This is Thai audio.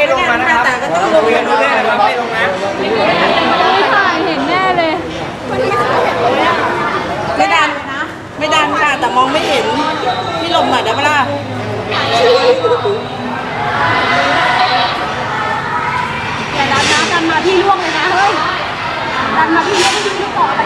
ไม่ลงมานะครับแต่ก็ต้องลงเรียนรู้เรื่องนะรัไม่ลงนะไม่ถ่ายเห็นเลยไม่ดันนะ ไม่ดันค่ะ แต่มองไม่เห็นพี่ลมหน่อยได้ไหมล่ะแต่ดันนะดันมาพี่ล่วงเลยนะเฮ้ยดันมาพี่ล่วงไม่ดูลูกต่ออะไร